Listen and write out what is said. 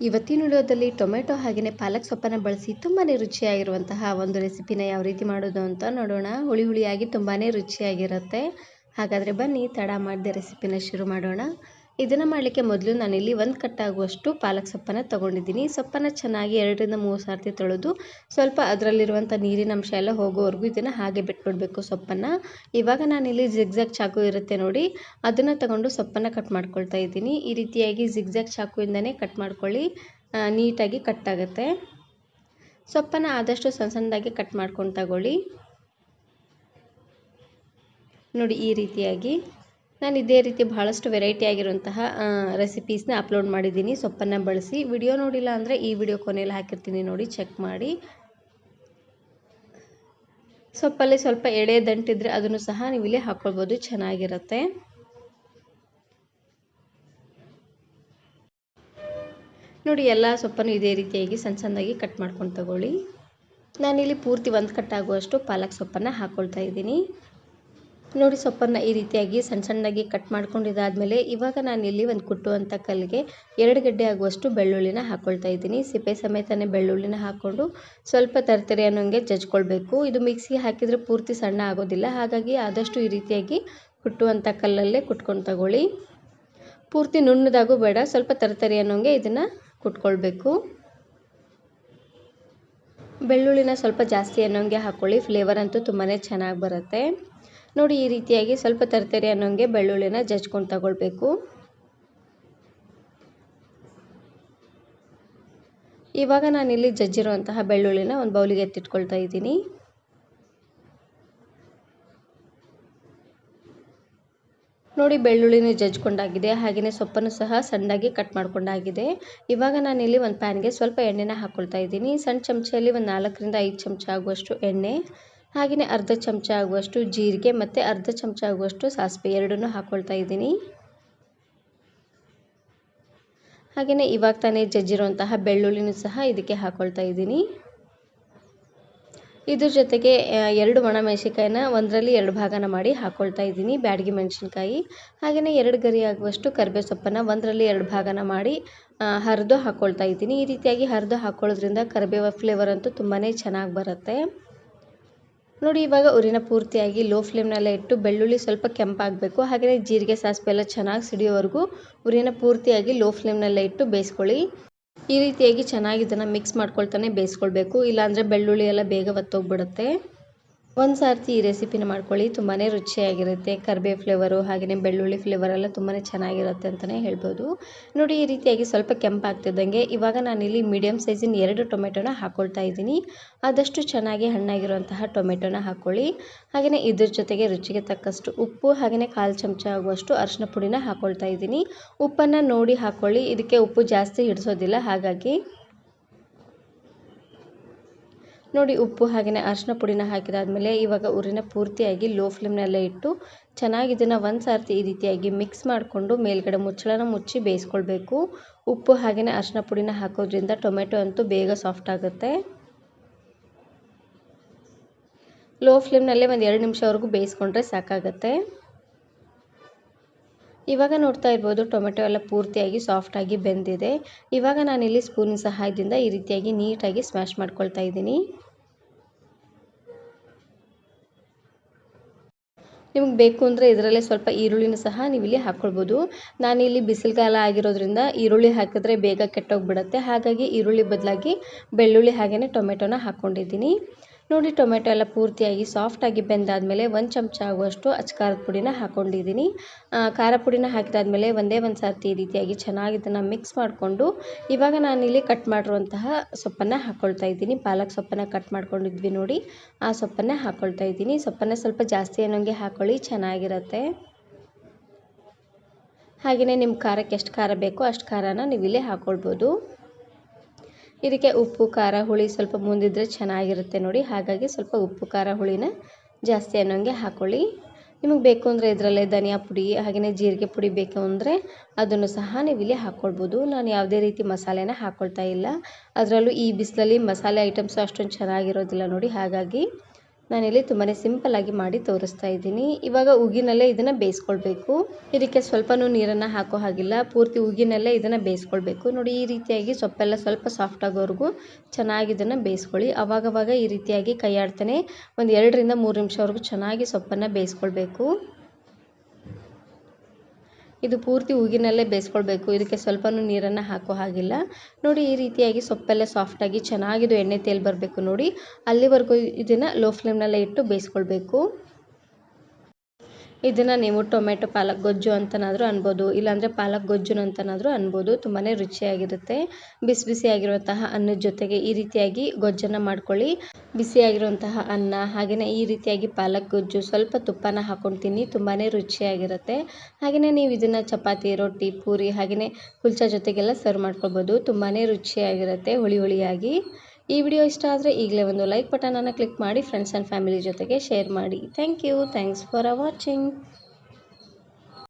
ಇವತ್ತಿನ ವಿಡಿಯೋದಲ್ಲಿ ಟೊಮೆಟೊ ಹಾಗೆಯೇ ಪಾಲಕ್ ಸೊಪ್ಪನ್ನು ಬಳಸಿ ತುಂಬಾ ರುಚಿಯಾಗಿರುವಂತಹ ಒಂದು ರೆಸಿಪಿನ ಯಾವ ರೀತಿ ಮಾಡೋದು ಅಂತ ನೋಡೋಣ. ಹುಳಿ ಹುಳಿಯಾಗಿ ತುಂಬಾ ರುಚಿಯಾಗಿರುತ್ತೆ. ಹಾಗಾದರೆ ಬನ್ನಿ, ತಡ ಮಾಡದೆ ರೆಸಿಪಿನ ಶುರು ಮಾಡೋಣ. ಇದನ್ನು ಮಾಡಲಿಕ್ಕೆ ಮೊದಲು ನಾನಿಲ್ಲಿ ಒಂದು ಕಟ್ಟಾಗುವಷ್ಟು ಪಾಲಕ್ ಸೊಪ್ಪನ್ನು ತೊಗೊಂಡಿದ್ದೀನಿ. ಸೊಪ್ಪನ್ನು ಚೆನ್ನಾಗಿ ಎರಡರಿಂದ ಮೂರು ಸಾರ್ತಿ ತೊಳೆದು ಸ್ವಲ್ಪ ಅದರಲ್ಲಿರುವಂಥ ನೀರಿನ ಅಂಶ ಎಲ್ಲ ಹೋಗೋವರೆಗೂ ಇದನ್ನು ಹಾಗೆ ಬಿಟ್ಬಿಡಬೇಕು ಸೊಪ್ಪನ್ನು. ಇವಾಗ ನಾನಿಲ್ಲಿ ಜಿಗ್ಜಾಗ್ ಚಾಕು ಇರುತ್ತೆ ನೋಡಿ, ಅದನ್ನು ತಗೊಂಡು ಸೊಪ್ಪನ್ನು ಕಟ್ ಮಾಡ್ಕೊಳ್ತಾ ಇದ್ದೀನಿ. ಈ ರೀತಿಯಾಗಿ ಜಿಗ್ಜಾಗ್ ಚಾಕುಯಿಂದನೇ ಕಟ್ ಮಾಡ್ಕೊಳ್ಳಿ. ನೀಟಾಗಿ ಕಟ್ ಆಗುತ್ತೆ. ಸೊಪ್ಪನ್ನು ಆದಷ್ಟು ಸಣ್ಣ ಸಣ್ಣದಾಗಿ ಕಟ್ ಮಾಡ್ಕೊಂಡು ತಗೊಳ್ಳಿ. ನೋಡಿ ಈ ರೀತಿಯಾಗಿ. ನಾನು ಇದೇ ರೀತಿ ಬಹಳಷ್ಟು ವೆರೈಟಿ ಆಗಿರುವಂತಹ ರೆಸಿಪೀಸ್ನ ಅಪ್ಲೋಡ್ ಮಾಡಿದ್ದೀನಿ. ಸೊಪ್ಪನ್ನು ಬಳಸಿ ವಿಡಿಯೋ ನೋಡಿಲ್ಲ ಅಂದರೆ ಈ ವಿಡಿಯೋ ಕೊನೆಯಲ್ಲಿ ಹಾಕಿರ್ತೀನಿ ನೋಡಿ ಚೆಕ್ ಮಾಡಿ. ಸೊಪ್ಪಲ್ಲಿ ಸ್ವಲ್ಪ ಎಳೆ ದಂಟಿದ್ರೆ ಅದನ್ನು ಸಹ ನೀವು ಇಲ್ಲಿ ಹಾಕ್ಕೊಳ್ಬೋದು ಚೆನ್ನಾಗಿರುತ್ತೆ. ನೋಡಿ, ಎಲ್ಲ ಸೊಪ್ಪನ್ನು ಇದೇ ರೀತಿಯಾಗಿ ಸಣ್ಣ ಸಣ್ಣದಾಗಿ ಕಟ್ ಮಾಡ್ಕೊಂಡು ತಗೊಳ್ಳಿ. ನಾನಿಲ್ಲಿ ಪೂರ್ತಿ ಒಂದು ಕಟ್ಟಾಗುವಷ್ಟು ಪಾಲಕ್ ಸೊಪ್ಪನ್ನು ಹಾಕ್ಕೊಳ್ತಾ ಇದ್ದೀನಿ. ನೋಡಿ ಸೊಪ್ಪನ್ನು ಈ ರೀತಿಯಾಗಿ ಸಣ್ಣ ಸಣ್ಣದಾಗಿ ಕಟ್ ಮಾಡ್ಕೊಂಡಿದ್ದಾದಮೇಲೆ ಇವಾಗ ನಾನು ಇಲ್ಲಿ ಒಂದು ಕುಟ್ಟುವಂಥ ಕಲ್ಲಿಗೆ ಎರಡು ಗಡ್ಡೆ ಆಗುವಷ್ಟು ಬೆಳ್ಳುಳ್ಳಿನ ಹಾಕ್ಕೊಳ್ತಾ ಇದ್ದೀನಿ. ಸಿಪ್ಪೆ ಸಮೇತನೇ ಬೆಳ್ಳುಳ್ಳಿನ ಹಾಕ್ಕೊಂಡು ಸ್ವಲ್ಪ ತರ್ತರಿ ಅನ್ನೋಂಗೆ ಜಜ್ಕೊಳ್ಬೇಕು. ಇದು ಮಿಕ್ಸಿಗೆ ಹಾಕಿದರೆ ಪೂರ್ತಿ ಸಣ್ಣ ಆಗೋದಿಲ್ಲ. ಹಾಗಾಗಿ ಆದಷ್ಟು ಈ ರೀತಿಯಾಗಿ ಕುಟ್ಟುವಂಥ ಕಲ್ಲಲ್ಲೇ ಕುಟ್ಕೊಂಡು ತಗೊಳ್ಳಿ. ಪೂರ್ತಿ ನುಣ್ಣದಾಗೂ ಬೇಡ, ಸ್ವಲ್ಪ ತರತರಿ ಅನ್ನೋಂಗೆ ಇದನ್ನು ಕುಟ್ಕೊಳ್ಬೇಕು. ಬೆಳ್ಳುಳ್ಳಿನ ಸ್ವಲ್ಪ ಜಾಸ್ತಿ ಅನ್ನೋಂಗೆ ಹಾಕ್ಕೊಳ್ಳಿ ಫ್ಲೇವರ್ ಅಂತೂ ತುಂಬಾ ಚೆನ್ನಾಗಿ ಬರುತ್ತೆ. ನೋಡಿ ಈ ರೀತಿಯಾಗಿ ಸ್ವಲ್ಪ ತರ್ತರಿ ಅನ್ನೋಂಗೆ ಬೆಳ್ಳುಳ್ಳಿನ ಜಜ್ಕೊಂಡು ತಗೊಳ್ಬೇಕು. ಇವಾಗ ಇಲ್ಲಿ ಜಜ್ಜಿರುವಂತಹ ಬೆಳ್ಳುಳ್ಳಿನ ಒಂದು ಬೌಲಿಗೆ ಎತ್ತಿಟ್ಕೊಳ್ತಾ ಇದ್ದೀನಿ. ನೋಡಿ ಬೆಳ್ಳುಳ್ಳಿನ ಜಜ್ಕೊಂಡಾಗಿದೆ ಹಾಗೆಯೇ ಸೊಪ್ಪನ್ನು ಸಹ ಸಣ್ಣದಾಗಿ ಕಟ್ ಮಾಡ್ಕೊಂಡಾಗಿದೆ. ಇವಾಗ ನಾನು ಇಲ್ಲಿ ಒಂದು ಪ್ಯಾನ್ಗೆ ಸ್ವಲ್ಪ ಎಣ್ಣೆನ ಹಾಕ್ಕೊಳ್ತಾ ಇದ್ದೀನಿ. ಸಣ್ಣ ಚಮಚೆಯಲ್ಲಿ ಒಂದು ನಾಲ್ಕರಿಂದ ಐದು ಚಮಚ ಆಗುವಷ್ಟು ಎಣ್ಣೆ. ಹಾಗೆಯೇ ಅರ್ಧ ಚಮಚ ಆಗುವಷ್ಟು ಜೀರಿಗೆ ಮತ್ತು ಅರ್ಧ ಚಮಚ ಆಗುವಷ್ಟು ಸಾಸಿವೆ, ಎರಡನ್ನೂ ಹಾಕ್ಕೊಳ್ತಾ ಇದ್ದೀನಿ. ಹಾಗೆಯೇ ಇವಾಗ ತಾನೇ ಜಜ್ಜಿರುವಂತಹ ಬೆಳ್ಳುಳ್ಳಿನೂ ಸಹ ಇದಕ್ಕೆ ಹಾಕ್ಕೊಳ್ತಾ ಇದ್ದೀನಿ. ಇದ್ರ ಜೊತೆಗೆ ಎರಡು ಒಣಮೆಣಸಿನ್ಕಾಯಿನ ಒಂದರಲ್ಲಿ ಎರಡು ಭಾಗನ ಮಾಡಿ ಹಾಕ್ಕೊಳ್ತಾ ಇದ್ದೀನಿ ಬ್ಯಾಡಗಿ ಮೆಣಸಿನ್ಕಾಯಿ. ಹಾಗೆಯೇ ಎರಡು ಗರಿ ಆಗುವಷ್ಟು ಕರಿಬೇವು ಸೊಪ್ಪನ್ನು ಒಂದರಲ್ಲಿ ಎರಡು ಭಾಗನ ಮಾಡಿ ಹರಿದು ಹಾಕ್ಕೊಳ್ತಾ ಇದ್ದೀನಿ. ಈ ರೀತಿಯಾಗಿ ಹರಿದು ಹಾಕ್ಕೊಳ್ಳೋದ್ರಿಂದ ಕರಿಬೇವು ಫ್ಲೇವರ್ ಅಂತೂ ತುಂಬಾ ಚೆನ್ನಾಗಿ ಬರುತ್ತೆ. ನೋಡಿ, ಇವಾಗ ಉರಿನ ಪೂರ್ತಿಯಾಗಿ ಲೋ ಫ್ಲೇಮ್ನೆಲ್ಲ ಇಟ್ಟು ಬೆಳ್ಳುಳ್ಳಿ ಸ್ವಲ್ಪ ಕೆಂಪಾಗಬೇಕು. ಹಾಗೆಯೇ ಜೀರಿಗೆ ಸಾಸಿವೆ ಎಲ್ಲ ಚೆನ್ನಾಗಿ ಸಿಡಿಯೋವರೆಗೂ ಉರಿನ ಪೂರ್ತಿಯಾಗಿ ಲೋ ಫ್ಲೇಮ್ನೆಲ್ಲ ಇಟ್ಟು ಬೇಯಿಸ್ಕೊಳ್ಳಿ. ಈ ರೀತಿಯಾಗಿ ಚೆನ್ನಾಗಿ ಇದನ್ನು ಮಿಕ್ಸ್ ಮಾಡ್ಕೊಳ್ತಾನೆ ಬೇಯಿಸ್ಕೊಳ್ಬೇಕು. ಇಲ್ಲಾಂದರೆ ಬೆಳ್ಳುಳ್ಳಿ ಎಲ್ಲ ಬೇಗ ಒತ್ತೋಗ್ಬಿಡುತ್ತೆ. ಒಂದು ಸರ್ತಿ ಈ ರೆಸಿಪಿನ ಮಾಡ್ಕೊಳ್ಳಿ ತುಂಬಾ ರುಚಿಯಾಗಿರುತ್ತೆ. ಕರಿಬೇವು ಫ್ಲೇವರು ಹಾಗೆಯೇ ಬೆಳ್ಳುಳ್ಳಿ ಫ್ಲೇವರ್ ಎಲ್ಲ ತುಂಬಾ ಚೆನ್ನಾಗಿರುತ್ತೆ ಅಂತಲೇ ಹೇಳ್ಬೋದು. ನೋಡಿ, ಈ ರೀತಿಯಾಗಿ ಸ್ವಲ್ಪ ಕೆಂಪಾಗ್ತಿದ್ದಂಗೆ ಇವಾಗ ನಾನಿಲ್ಲಿ ಮೀಡಿಯಮ್ ಸೈಜಿನ ಎರಡು ಟೊಮೆಟೊನ ಹಾಕ್ಕೊಳ್ತಾ ಇದ್ದೀನಿ. ಆದಷ್ಟು ಚೆನ್ನಾಗಿ ಹಣ್ಣಾಗಿರುವಂತಹ ಟೊಮೆಟೊನ ಹಾಕ್ಕೊಳ್ಳಿ ಹಾಗೆಯೇ ಇದ್ರ ಜೊತೆಗೆ ರುಚಿಗೆ ತಕ್ಕಷ್ಟು ಉಪ್ಪು ಹಾಗೆಯೇ ಕಾಲು ಚಮಚ ಆಗುವಷ್ಟು ಅರಿಶಿನ ಪುಡಿನ ಹಾಕ್ಕೊಳ್ತಾ ಇದ್ದೀನಿ. ಉಪ್ಪನ್ನು ನೋಡಿ ಹಾಕ್ಕೊಳ್ಳಿ ಇದಕ್ಕೆ ಉಪ್ಪು ಜಾಸ್ತಿ ಹಿಡಿಸೋದಿಲ್ಲ, ಹಾಗಾಗಿ ನೋಡಿ ಉಪ್ಪು ಹಾಗೆಯೇ ಅರಿಶಿನ ಪುಡಿನ ಹಾಕಿದಾದಮೇಲೆ ಇವಾಗ ಉರಿನ ಪೂರ್ತಿಯಾಗಿ ಲೋ ಫ್ಲೇಮ್ನಲ್ಲೇ ಇಟ್ಟು ಚೆನ್ನಾಗಿ ಇದನ್ನು ಒಂದು ಸಾರ್ತಿ ಈ ರೀತಿಯಾಗಿ ಮಿಕ್ಸ್ ಮಾಡಿಕೊಂಡು ಮೇಲ್ಗಡೆ ಮುಚ್ಚಳನ ಮುಚ್ಚಿ ಬೇಯಿಸ್ಕೊಳ್ಬೇಕು. ಉಪ್ಪು ಹಾಗೆಯೇ ಅರಿಶಿನ ಪುಡಿನ ಹಾಕೋದ್ರಿಂದ ಟೊಮೆಟೊ ಅಂತೂ ಬೇಗ ಸಾಫ್ಟ್ ಆಗುತ್ತೆ. ಲೋ ಫ್ಲೇಮ್ನಲ್ಲೇ ಒಂದು ಎರಡು ನಿಮಿಷವರೆಗೂ ಬೇಯಿಸ್ಕೊಂಡ್ರೆ ಸಾಕಾಗತ್ತೆ. ಇವಾಗ ನೋಡ್ತಾ ಇರ್ಬೋದು ಟೊಮೆಟೊ ಎಲ್ಲ ಪೂರ್ತಿಯಾಗಿ ಸಾಫ್ಟಾಗಿ ಬೆಂದಿದೆ. ಇವಾಗ ನಾನಿಲ್ಲಿ ಸ್ಪೂನಿನ ಸಹಾಯದಿಂದ ಈ ರೀತಿಯಾಗಿ ನೀಟಾಗಿ ಸ್ಮ್ಯಾಶ್ ಮಾಡ್ಕೊಳ್ತಾ ಇದ್ದೀನಿ. ನಿಮ್ಗೆ ಬೇಕು ಅಂದರೆ ಇದರಲ್ಲೇ ಸ್ವಲ್ಪ ಈರುಳ್ಳಿನ ಸಹ ನೀವು ಇಲ್ಲಿ ಹಾಕ್ಕೊಳ್ಬೋದು ನಾನಿಲ್ಲಿ ಬಿಸಿಲುಗಾಲ ಆಗಿರೋದ್ರಿಂದ ಈರುಳ್ಳಿ ಹಾಕಿದ್ರೆ ಬೇಗ ಕೆಟ್ಟೋಗ್ಬಿಡುತ್ತೆ. ಹಾಗಾಗಿ ಈರುಳ್ಳಿ ಬದಲಾಗಿ ಬೆಳ್ಳುಳ್ಳಿ ಹಾಗೆಯೇ ಟೊಮೆಟೊನ ಹಾಕ್ಕೊಂಡಿದ್ದೀನಿ ನೋಡಿ, ಟೊಮೆಟೊ ಎಲ್ಲ ಪೂರ್ತಿಯಾಗಿ ಸಾಫ್ಟಾಗಿ ಬೆಂದಾದಮೇಲೆ ಒಂದು ಚಮಚ ಆಗುವಷ್ಟು ಅಚ್ಕಾರದ ಪುಡಿನ ಹಾಕ್ಕೊಂಡಿದ್ದೀನಿ ಖಾರ ಪುಡಿನ ಹಾಕಿದಾದ್ಮೇಲೆ ಒಂದೇ ಒಂದು ಸರ್ತಿ ಈ ರೀತಿಯಾಗಿ ಚೆನ್ನಾಗಿ ಇದನ್ನು ಮಿಕ್ಸ್ ಮಾಡಿಕೊಂಡು ಇವಾಗ ನಾನಿಲ್ಲಿ ಕಟ್ ಮಾಡಿರುವಂತಹ ಸೊಪ್ಪನ್ನು ಹಾಕ್ಕೊಳ್ತಾ ಇದ್ದೀನಿ. ಪಾಲಕ್ ಸೊಪ್ಪನ್ನು ಕಟ್ ಮಾಡ್ಕೊಂಡಿದ್ವಿ ನೋಡಿ, ಆ ಸೊಪ್ಪನ್ನು ಹಾಕ್ಕೊಳ್ತಾ ಇದ್ದೀನಿ. ಸೊಪ್ಪನ್ನು ಸ್ವಲ್ಪ ಜಾಸ್ತಿ ಅನ್ನೋಂಗೆ ಹಾಕ್ಕೊಳ್ಳಿ ಚೆನ್ನಾಗಿರುತ್ತೆ. ಹಾಗೆಯೇ ನಿಮ್ಮ ಖಾರಕ್ಕೆ ಎಷ್ಟು ಖಾರ ಬೇಕೋ ಅಷ್ಟು ಖಾರನ ನೀವು ಇಲ್ಲೇ ಹಾಕ್ಕೊಳ್ಬೋದು ಇದಕ್ಕೆ ಉಪ್ಪು, ಖಾರ, ಹುಳಿ ಸ್ವಲ್ಪ ಮುಂದಿದ್ರೆ ಚೆನ್ನಾಗಿರುತ್ತೆ ನೋಡಿ. ಹಾಗಾಗಿ ಸ್ವಲ್ಪ ಉಪ್ಪು, ಖಾರ, ಹುಳಿನ ಜಾಸ್ತಿ ಅನ್ನೋಂಗೆ ಹಾಕ್ಕೊಳ್ಳಿ ನಿಮಗೆ ಬೇಕು ಅಂದರೆ ಇದರಲ್ಲೇ ಧನಿಯಾ ಪುಡಿ ಹಾಗೆಯೇ ಜೀರಿಗೆ ಪುಡಿ ಬೇಕು ಅಂದರೆ ಅದನ್ನು ಸಹ ನೀವು ಇಲ್ಲಿ ಹಾಕ್ಕೊಳ್ಬೋದು ನಾನು ಯಾವುದೇ ರೀತಿ ಮಸಾಲೆನ ಹಾಕ್ಕೊಳ್ತಾ ಇಲ್ಲ. ಅದರಲ್ಲೂ ಈ ಬಿಸಿಲಲ್ಲಿ ಮಸಾಲೆ ಐಟಮ್ಸು ಅಷ್ಟೊಂದು ಚೆನ್ನಾಗಿರೋದಿಲ್ಲ ನೋಡಿ. ಹಾಗಾಗಿ ನಾನಿಲ್ಲಿ ತುಂಬಾ ಸಿಂಪಲ್ಲಾಗಿ ಮಾಡಿ ತೋರಿಸ್ತಾ ಇದ್ದೀನಿ. ಇವಾಗ ಉಗಿನಲ್ಲೇ ಇದನ್ನು ಬೇಯಿಸ್ಕೊಳ್ಬೇಕು. ಇದಕ್ಕೆ ಸ್ವಲ್ಪನೂ ನೀರನ್ನು ಹಾಕೋ ಹಾಗಿಲ್ಲ. ಪೂರ್ತಿ ಉಗಿನಲ್ಲೇ ಇದನ್ನು ಬೇಯಿಸ್ಕೊಳ್ಬೇಕು. ನೋಡಿ, ಈ ರೀತಿಯಾಗಿ ಸೊಪ್ಪೆಲ್ಲ ಸ್ವಲ್ಪ ಸಾಫ್ಟ್ ಆಗೋವರೆಗೂ ಚೆನ್ನಾಗಿ ಇದನ್ನು ಬೇಯಿಸ್ಕೊಳ್ಳಿ. ಅವಾಗವಾಗ ಈ ರೀತಿಯಾಗಿ ಕೈಯಾಡ್ತಾನೆ ಒಂದು ಎರಡರಿಂದ ಮೂರು ನಿಮಿಷವರೆಗೂ ಚೆನ್ನಾಗಿ ಸೊಪ್ಪನ್ನು ಬೇಯಿಸ್ಕೊಳ್ಬೇಕು. ಇದು ಪೂರ್ತಿ ಉಗಿನಲ್ಲೇ ಬೇಯಿಸ್ಕೊಳ್ಬೇಕು. ಇದಕ್ಕೆ ಸ್ವಲ್ಪನೂ ನೀರನ್ನು ಹಾಕೋ ಹಾಗಿಲ್ಲ. ನೋಡಿ ಈ ರೀತಿಯಾಗಿ ಸೊಪ್ಪೆಲ್ಲ ಸಾಫ್ಟಾಗಿ ಚೆನ್ನಾಗಿದು ಎಣ್ಣೆ ತೇಲ್ ಬರಬೇಕು ನೋಡಿ. ಅಲ್ಲಿವರೆಗೂ ಇದನ್ನು ಲೋ ಫ್ಲೇಮ್ನಲ್ಲೇ ಇಟ್ಟು ಬೇಯಿಸ್ಕೊಳ್ಬೇಕು. ಇದನ್ನು ನೀವು ಟೊಮೆಟೊ, ಪಾಲಕ್, ಗೊಜ್ಜು ಅಂತನಾದರೂ ಅನ್ಬೋದು. ಇಲ್ಲಾಂದರೆ ಪಾಲಕ್ ಗೊಜ್ಜು ಅಂತನಾದರೂ ಅನ್ಬೋದು. ತುಂಬಾ ರುಚಿಯಾಗಿರುತ್ತೆ. ಬಿಸಿ ಬಿಸಿಯಾಗಿರುವಂತಹ ಅನ್ನದ ಜೊತೆಗೆ ಈ ರೀತಿಯಾಗಿ ಗೊಜ್ಜನ್ನು ಮಾಡ್ಕೊಳ್ಳಿ. ಬಿಸಿಯಾಗಿರುವಂತಹ ಅನ್ನ ಹಾಗೆಯೇ ಈ ರೀತಿಯಾಗಿ ಪಾಲಕ್, ಗೊಜ್ಜು ಸ್ವಲ್ಪ ತುಪ್ಪನ ಹಾಕ್ಕೊಂಡು ತಿನ್ನಿ ತುಂಬಾ ರುಚಿಯಾಗಿರುತ್ತೆ. ಹಾಗೆಯೇ ನೀವು ಇದನ್ನು ಚಪಾತಿ, ರೊಟ್ಟಿ, ಪೂರಿ ಹಾಗೆಯೇ ಕುಲ್ಚಾ ಜೊತೆಗೆಲ್ಲ ಸರ್ವ್ ಮಾಡ್ಕೊಳ್ಬೋದು. ತುಂಬಾ ರುಚಿಯಾಗಿರುತ್ತೆ, ಹುಳಿ ಹುಳಿಯಾಗಿ. ಈ ವಿಡಿಯೋ ಇಷ್ಟ ಆದರೆ ಈಗಲೇ ಒಂದು ಲೈಕ್ ಬಟನನ್ನು ಕ್ಲಿಕ್ ಮಾಡಿ ಫ್ರೆಂಡ್ಸ್ ಆ್ಯಂಡ್ ಫ್ಯಾಮಿಲಿ ಜೊತೆಗೆ ಶೇರ್ ಮಾಡಿ. Thank you thanks for watching